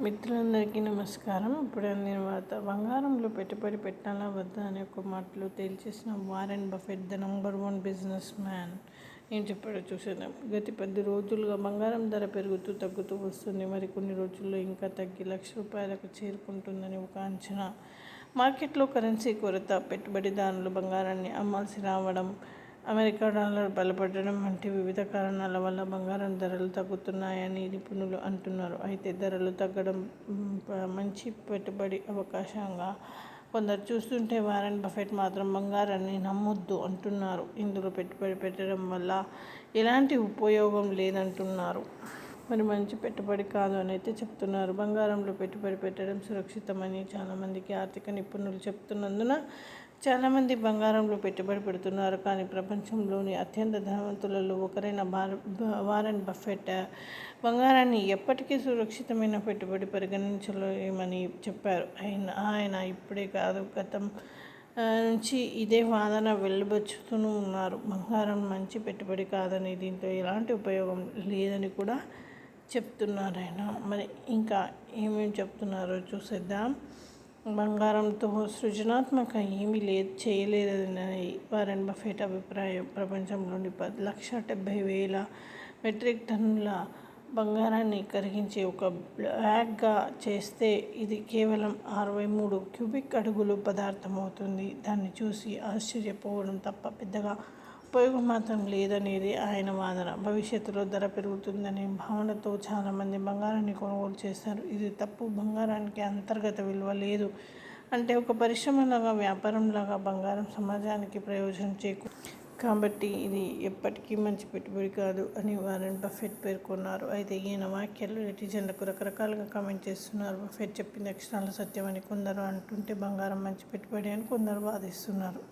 మిత్రులందరికీ నమస్కారం. ఇప్పుడు నేను వార్త బంగారంలో పెట్టుబడి పెట్టాలా వద్దా అనే ఒక మాటలు తేల్చేసిన Warren Buffett the number one businessman. ఏం చెప్పాడో చూసేద్దాం. గత పది రోజులుగా బంగారం ధర పెరుగుతూ తగ్గుతూ వస్తుంది. మరి కొన్ని రోజుల్లో ఇంకా తగ్గి లక్ష రూపాయలకు చేరుకుంటుందని ఒక అంచనా. మార్కెట్లో కరెన్సీ కొరత పెట్టుబడిదారులు బంగారాన్ని అమ్మాల్సి రావడం అమెరికా డాలర్ బలపడడం వంటి వివిధ కారణాల వల్ల బంగారం ధరలు తగ్గుతున్నాయని నిపుణులు అంటున్నారు. అయితే ధరలు తగ్గడం మంచి పెట్టుబడి అవకాశంగా కొందరు చూస్తుంటే వారెన్ బఫెట్ మాత్రం బంగారాన్ని నమ్మొద్దు అంటున్నారు. ఇందులో పెట్టుబడి పెట్టడం వల్ల ఎలాంటి ఉపయోగం లేదంటున్నారు. మరి మంచి పెట్టుబడి కాదు అని అయితే చెప్తున్నారు. బంగారంలో పెట్టుబడి పెట్టడం సురక్షితమని చాలామందికి ఆర్థిక నిపుణులు చెప్తున్నందున చాలామంది బంగారంలో పెట్టుబడి పెడుతున్నారు. కానీ ప్రపంచంలోని అత్యంత ధనవంతులలో ఒకరైన వారన్ బ- బఫెట్ బంగారాన్ని ఎప్పటికీ సురక్షితమైన పెట్టుబడి పరిగణించలేమని చెప్పారు. ఆయన ఆయన ఇప్పుడే కాదు గతం నుంచి ఇదే వాదన వెళ్ళబచ్చుతూనే ఉన్నారు. బంగారం మంచి పెట్టుబడి కాదని దీంతో ఎలాంటి ఉపయోగం లేదని కూడా చెప్తున్నారు ఆయన మరి ఇంకా ఏమేమి చెప్తున్నారో చూసేద్దాం. బంగారంతో సృజనాత్మక ఏమీ లేదు చేయలేదని వారెన్ బఫెట్ అభిప్రాయం. ప్రపంచంలోని పది లక్ష డెబ్భై వేల మెట్రిక్ టన్నుల బంగారాన్ని కరిగించే ఒక బ్లాక్గా చేస్తే ఇది కేవలం అరవై మూడు క్యూబిక్ అడుగులు పదార్థం అవుతుంది దాన్ని చూసి ఆశ్చర్యపోవడం తప్ప పెద్దగా ఉపయోగం మాత్రం లేదనేది ఆయన వాదన. భవిష్యత్తులో ధర పెరుగుతుందనే భావనతో చాలామంది బంగారాన్ని కొనుగోలు చేస్తారు. ఇది తప్పు. బంగారానికి అంతర్గత విలువ లేదు. అంటే ఒక పరిశ్రమలాగా వ్యాపారంలాగా బంగారం సమాజానికి ప్రయోజనం చేకూ కాబట్టి ఇది ఎప్పటికీ మంచి పెట్టుబడి కాదు అని వారెన్ బఫెట్ పేర్కొన్నారు. అయితే ఈయన వ్యాఖ్యలు నెటిజన్లకు రకరకాలుగా కామెంట్ చేస్తున్నారు. బఫెట్ చెప్పింది అక్షరాల సత్యమని కొందరు అంటుంటే బంగారం మంచి పెట్టుబడి అని కొందరు వాదిస్తున్నారు.